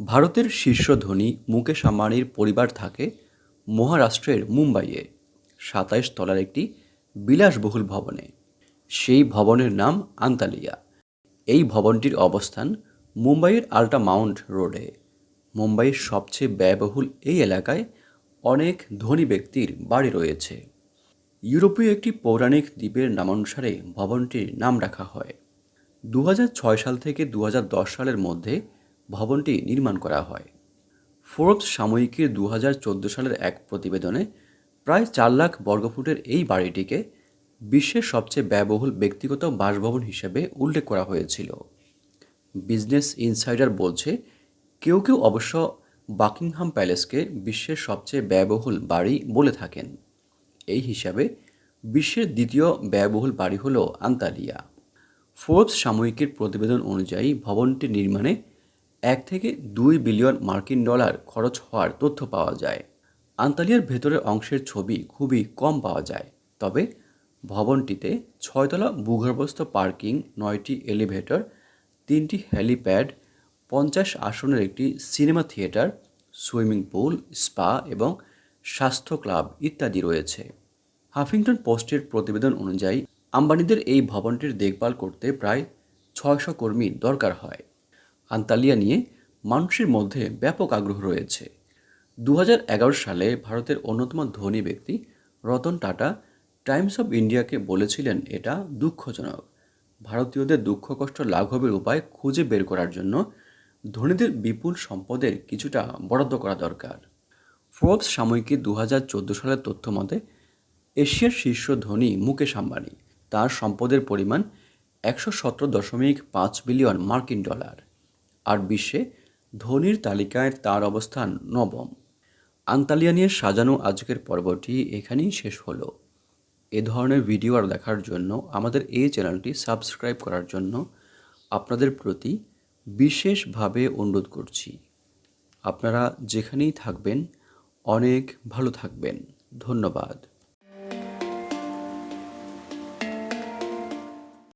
ভারতের শীর্ষ ধনী মুকেশ আম্বানির পরিবার থাকে মহারাষ্ট্রের মুম্বাইয়ে, সাতাইশ তলার একটি বিলাসবহুল ভবনে। সেই ভবনের নাম আন্তালিয়া। এই ভবনটির অবস্থান মুম্বাইয়ের আল্টা মাউন্ট রোডে। মুম্বাইয়ের সবচেয়ে ব্যয়বহুল এই এলাকায় অনেক ধনী ব্যক্তির বাড়ি রয়েছে। ইউরোপীয় একটি পৌরাণিক দ্বীপের নামানুসারে ভবনটির নাম রাখা হয়। দু সাল থেকে দু হাজার দশ সালের মধ্যে ভবনটি নির্মাণ করা হয়। ফোর্বস সাময়িকীর দু হাজার চোদ্দ সালের এক প্রতিবেদনে প্রায় চার লাখ বর্গফুটের এই বাড়িটিকে বিশ্বের সবচেয়ে ব্যয়বহুল ব্যক্তিগত বাসভবন হিসেবে উল্লেখ করা হয়েছিল। বিজনেস ইনসাইডার বলছে, কেউ কেউ অবশ্য বাকিংহাম প্যালেসকে বিশ্বের সবচেয়ে ব্যয়বহুল বাড়ি বলে থাকেন। এই হিসাবে বিশ্বের দ্বিতীয় ব্যয়বহুল বাড়ি হল আন্তালিয়া। ফোর্বস সাময়িকীর প্রতিবেদন অনুযায়ী ভবনটি নির্মাণে এক থেকে দুই বিলিয়ন মার্কিন ডলার খরচ হওয়ার তথ্য পাওয়া যায়। আন্তালিয়ার ভেতরের অংশের ছবি খুবই কম পাওয়া যায়, তবে ভবনটিতে ছয়তলা ভূগর্ভস্থ পার্কিং, নয়টি এলিভেটর, তিনটি হেলিপ্যাড, পঞ্চাশ আসনের একটি cinema theatre, swimming pool, spa এবং স্বাস্থ্য ক্লাব ইত্যাদি রয়েছে। হাফিংটন পোস্টের প্রতিবেদন অনুযায়ী, আম্বানিদের এই ভবনটির দেখভাল করতে প্রায় ছয়শো কর্মী দরকার হয়। আন্তালিয়া নিয়ে মানুষের মধ্যে ব্যাপক আগ্রহ রয়েছে। দু হাজার এগারো সালে ভারতের অন্যতম ধনী ব্যক্তি রতন টাটা টাইমস অফ ইন্ডিয়াকে বলেছিলেন এটা দুঃখজনক। ভারতীয়দের দুঃখ, কষ্ট, লাঘবের উপায় খুঁজে বের করার জন্য ধনীদের বিপুল সম্পদের কিছুটা বরাদ্দ করা দরকার। ফোর্বস সাময়িকী দু হাজার চোদ্দ সালের তথ্য মতে, এশিয়ার শীর্ষ ধনী মুকেশ আম্বানি। তার সম্পদের পরিমাণ একশো সতেরো দশমিক পাঁচ বিলিয়ন মার্কিন ডলার। আর বিশ্বে ধনীর তালিকায় তার অবস্থান নবম। আন্তালিয়া নিয়ে সাজানো আজকের পর্বটি এখানেই শেষ হলো। এ ধরনের ভিডিও আর দেখার জন্য আমাদের এই চ্যানেলটি সাবস্ক্রাইব করার জন্য আপনাদের প্রতি বিশেষভাবে অনুরোধ করছি। আপনারা যেখানেই থাকবেন, অনেক ভালো থাকবেন। ধন্যবাদ।